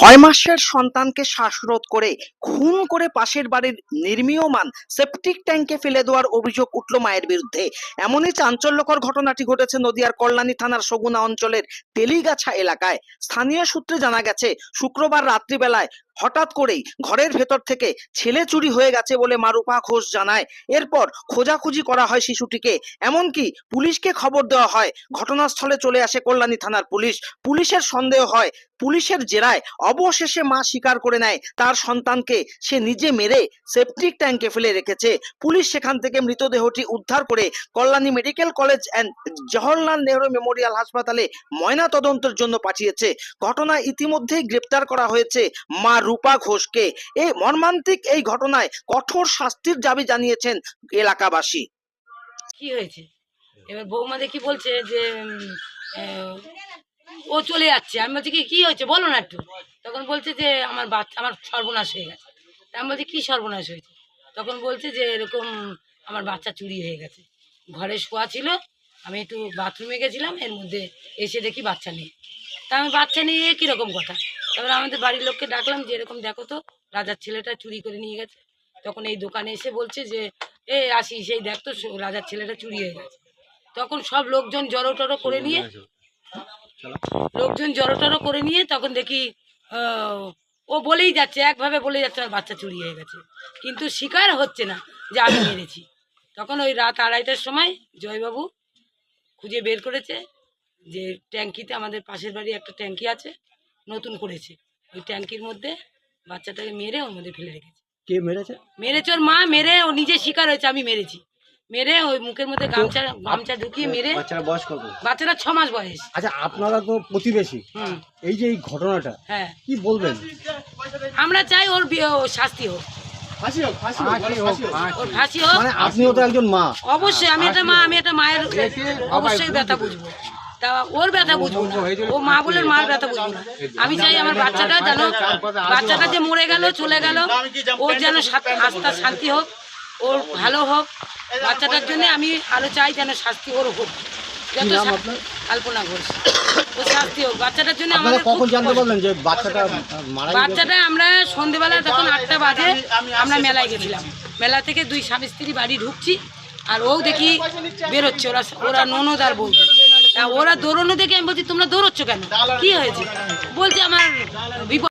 ছয় মাসের সন্তানকে শ্বাসরোধ করে খুন করে পাশের বাড়ির নির্মীয়মান সেপটিক ট্যাঙ্কে ফেলে দেওয়ার অভিযোগ উঠল মায়ের বিরুদ্ধে। এমনই চাঞ্চল্যকর ঘটনাটি ঘটেছে নদিয়ার কল্যাণী থানার সগুনা অঞ্চলের তেলিগাছা এলাকায়। স্থানীয় সূত্রে জানা গেছে, শুক্রবার রাত্রিবেলায় হঠাৎ করেই ঘরের ভেতর থেকে ছেলে চুরি হয়ে গেছে বলে মারুপা ঘোষ জানায়। এরপর খোঁজাখুঁজি করা হয় শিশুটিকে। এমনকি পুলিশকে খবর দেওয়া হয়, ঘটনাস্থলে চলে আসে কল্যাণী থানার পুলিশ। পুলিশের সন্দেহ হয়, পুলিশের জেরায় অবশেষে মা স্বীকার করে নেয়। তার সন্তানকে সে নিজে মেরে সেপটিক ট্যাঙ্কে ফেলে রেখেছে। পুলিশ সেখান থেকে মৃতদেহটি উদ্ধার করে Kalyani medical college and Jawaharlal Nehru memorial হাসপাতালে ময়না তদন্তের জন্য পাঠিয়েছে। ঘটনা ইতিমধ্যেই গ্রেপ্তার করা হয়েছে মা রূপা ঘোষকে। এই মর্মান্তিক এই ঘটনায় কঠোর শাস্তির দাবি জানিয়েছেন এলাকাবাসী। কি হয়েছে? এবার বৌমা দেখি বলছে যে ও চলে যাচ্ছে। আমি বলছি, কি কি হয়েছে? বলো না একটু। তখন বলছে যে, আমার বাচ্চা আমার সর্বনাশ হয়ে গেছে। আমি বলছি, কী সর্বনাশ হয়েছে? তখন বলছে যে, এরকম আমার বাচ্চা চুরি হয়ে গেছে। ঘরে শোয়া ছিল। আমি একটু বাথরুমে গেছিলাম। এর মধ্যে এসে দেখি বাচ্চা নেই। তা আমি বাচ্চা নিয়ে কীরকম কথা? তারপরে আমাদের বাড়ির লোককে ডাকলাম যে এরকম দেখো তো রাজার ছেলেটা চুরি করে নিয়ে গেছে। তখন এই দোকানে এসে বলছে যে এ আসি সেই দেখ তো রাজার ছেলেটা চুরি হয়ে গেছে। তখন সব লোকজন জড়ো টড়ো করে নিয়ে লোকজন জড়ো টড়ো করে নিয়ে তখন দেখি ও বলেই যাচ্ছে একভাবে বলে যাচ্ছে আমার বাচ্চা চুরি হয়ে গেছে। কিন্তু স্বীকার হচ্ছে না যে আমি মেরেছি। তখন ওই রাত আড়াইটার সময় জয়বাবু খুঁজে বের করেছে যে ট্যাঙ্কিতে আমাদের পাশের বাড়ি একটা ট্যাঙ্কি আছে নতুন করেছে। ওই ট্যাঙ্কির মধ্যে বাচ্চাটাকে মেরে ওর মধ্যে ফেলে রেখেছে। কে মেরেছে? মেরেছে ওর মা মেরে ও নিজে শিকার হয়েছে আমি মেরেছি। মেরে ওই মুখের মধ্যে গামছা গামছা ঢুকিয়ে মেরে বাচ্চারা বয়স কত? বাচ্চাটা ছ মাস বয়স। আচ্ছা আপনারা তো প্রতিবেশী। হুম। এই যে এই ঘটনাটা হ্যাঁ। কি বলবেন? আমরা চাই ওর শাস্তি হোক। ওর ফাঁসি হোক। মানে আপনিও তো একজন মা। অবশ্যই আমি একটা মা আমি একটা মায়ের অবশ্যই ব্যথা বুঝব। তা ওর ব্যথা বুঝব না। ও মা বলে মার ব্যথা বুঝব না। আমি চাই আমার বাচ্চাটা যেন বাচ্চাটা যে মরে গেল চলে গেল ওর যেন আস্থা শান্তি হোক ওর ভালো হোক। বাচ্চাটার জন্য আমি আরও চাই যেন শাস্তি ওর হোক। যত কি নাম শা- কল্পনা ঘোষ। ও শাস্তি হোক। বাচ্চাটার জন্য আপনারা আমাদের খুব কখন জানতে পারলেন যে বাচ্চাটা বাচ্চাটা আমরা সন্ধেবেলা তখন আটটা বাজে আমরা মেলায় গেছিলাম। মেলা থেকে দুই স্বামী স্ত্রী বাড়ি ঢুকছি আর ও দেখি বেরোচ্ছে। ওরা ওরা ননদ আর বউ। ওরা দৌড়নো দেখে আমি বলছি তোমরা দৌড়চ্ছ কেন? কি হয়েছে? বলছি আমার বিপদ